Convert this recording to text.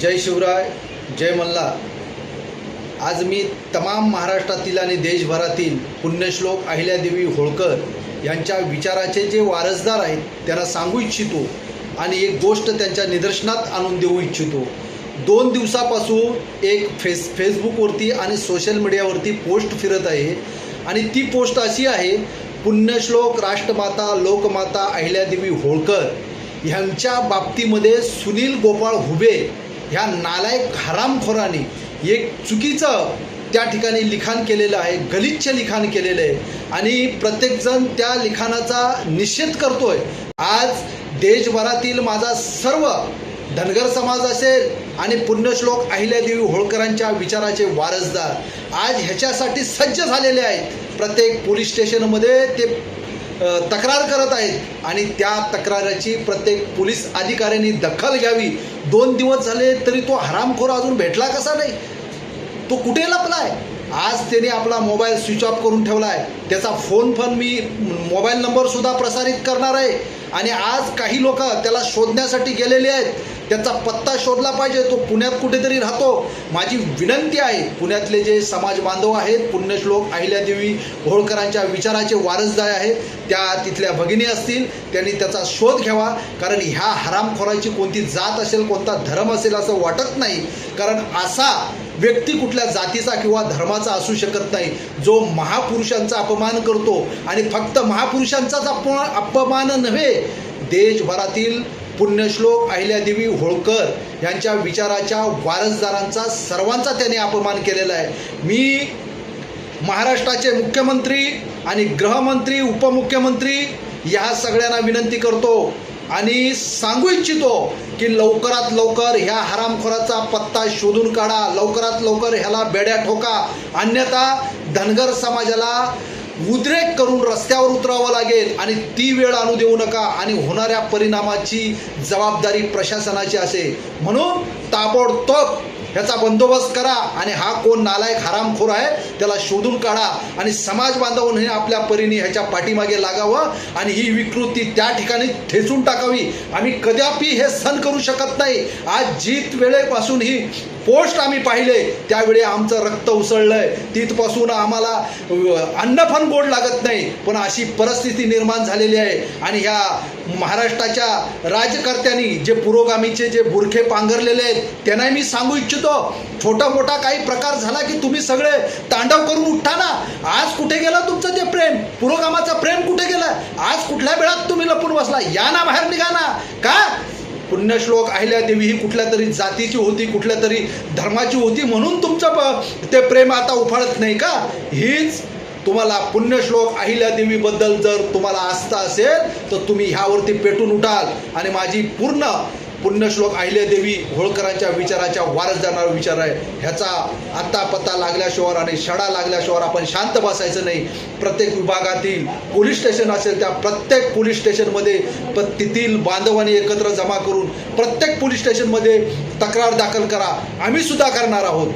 जय शिवराय जय मल्हार आज मी तमाम महाराष्ट्रातील आणि देशभरातील पुण्यश्लोक अहिल्यादेवी होळकर यांच्या विचाराचे जे वारसदार आहेत त्यांना सांगू इच्छितो आणि एक गोष्ट त्यांच्या निदर्शनात आणून देऊ इच्छितो. दोन दिवसापासून एक फेस फेसबुकवरती आणि सोशल मीडियावरती पोस्ट फिरत आहे आणि ती पोस्ट अशी आहे पुण्यश्लोक राष्ट्रमाता लोकमाता अहिल्यादेवी होळकर ह्यांच्या बाबतीमध्ये सुनील गोपाळ हुबे ह्या नालायक हरामखोराने एक चुकीचं त्या ठिकाणी लिखाण केलेलं आहे गलिच्छ लिखाण केलेलं आहे. आणि प्रत्येकजण त्या लिखाणाचा निषेध करतोय. आज देशभरातील माझा सर्व धनगर समाज असेल आणि पुण्यश्लोक अहिल्यादेवी होळकरांच्या विचाराचे वारसदार आज ह्याच्यासाठी सज्ज झालेले आहेत. प्रत्येक पोलीस स्टेशनमध्ये ते तक्रार करत आहेत. आणि त्या तक्राराची प्रत्येक पोलीस अधिकाऱ्यांनी दखल घ्यावी दोन दिवस झाले तरी तो हरामखोर अजून भेटला कसा नाही? तो कुठे लपलाय? आज त्याने आपला मोबाईल स्विच ऑफ करून ठेवला आहे त्याचा फोन पण मी मोबाईल नंबरसुद्धा प्रसारित करणार आहे. आणि आज काही लोक त्याला शोधण्यासाठी गेलेले आहेत. त्याचा पत्ता शोधला पाहिजे. तो पुण्यात कुठेतरी राहतो. माझी विनंती आहे पुण्यातले जे समाज बांधव आहेत पुण्यश्लोक अहिल्यादेवी होळकरांच्या विचाराचे वारसदार आहेत त्या तिथल्या भगिनी असतील त्यांनी त्याचा शोध घ्यावा. कारण ह्या हरामखोराची कोणती जात असेल कोणता धर्म असेल असं वाटत नाही. कारण असा व्यक्ती कुठल्या जातीचा किंवा धर्माचा असू शकत नाही. जो महापुरुषांचा अपमान करतो आणि फक्त महापुरुषांचाच अपमान अपमान नव्हे देशभरातील पुण्यश्लोक अहिल्यादेवी होळकर यांच्या विचाराच्या वारसदारांचा सर्वांचा त्याने अपमान केलेला आहे. मी महाराष्ट्राचे मुख्यमंत्री आणि गृहमंत्री उपमुख्यमंत्री या सगळ्यांना विनंती करतो आणि सांगू इच्छितो की लवकरात लवकर ह्या हरामखोराचा पत्ता शोधून काढा. लवकरात लवकर ह्याला बेड्या ठोका. अन्यथा धनगर समाजाला उद्रेक करून रस्त्यावर उतरावं लागेल आणि ती वेळ आणू देऊ नका आणि होणाऱ्या परिणामाची जबाबदारी प्रशासनाची असेल. म्हणून ताबडतोब ह्याचा बंदोबस्त करा आणि हा कोण नालायक हरामखोर आहे त्याला शोधून काढा आणि समाज बांधवांनी आपल्या परीने ह्याच्या पाठीमागे लागावं आणि ही विकृती त्या ठिकाणी ठेचून टाकावी. आम्ही कदापि हे सहन करू शकत नाही. आज जीत वेळेपासून ही पोस्ट आम्ही पाहिले त्यावेळी आमचं रक्त उसळलंय. तिथपासून आम्हाला अन्न पण गोड लागत नाही पण अशी परिस्थिती निर्माण झालेली आहे. आणि ह्या महाराष्ट्राच्या राजकर्त्यांनी जे पुरोगामीचे जे बुरखे पांघरलेले आहेत त्यांनाही मी सांगू इच्छितो छोटा मोठा काही प्रकार झाला की तुम्ही सगळे तांडव करून उठा ना. आज कुठे गेलं तुमचं ते प्रेम? पुरोगामाचं प्रेम कुठे गेलं? आज कुठल्या वेळात तुम्ही लपून बसला? या ना बाहेर निघा ना. का? पुण्यश्लोक अहिल्यादेवी ही कुठल्या तरी जातीची होती कुठल्या तरी धर्माची होती म्हणून तुमचं प- ते प्रेम आता उफाळत नाही का? हीच तुम्हाला पुण्यश्लोक अहिल्यादेवीबद्दल जर तुम्हाला आस्था असेल तर तुम्ही ह्यावरती पेटून उठाल. आणि माझी पूर्ण पुण्यश्लोक अहिल्यादेवी होळकरांच्या विचाराच्या वारस जाणारा विचार आहे. ह्याचा आत्ता पत्ता लागल्याशिवाय आणि शडा लागल्याशिवाय आपण शांत बसायचं नाही. प्रत्येक विभागातील पोलीस स्टेशन असेल त्या प्रत्येक पोलीस स्टेशनमध्ये प- तेथील बांधवांनी एकत्र जमा करून प्रत्येक पोलीस स्टेशनमध्ये तक्रार दाखल करा. आम्ही सुद्धा करणार आहोत.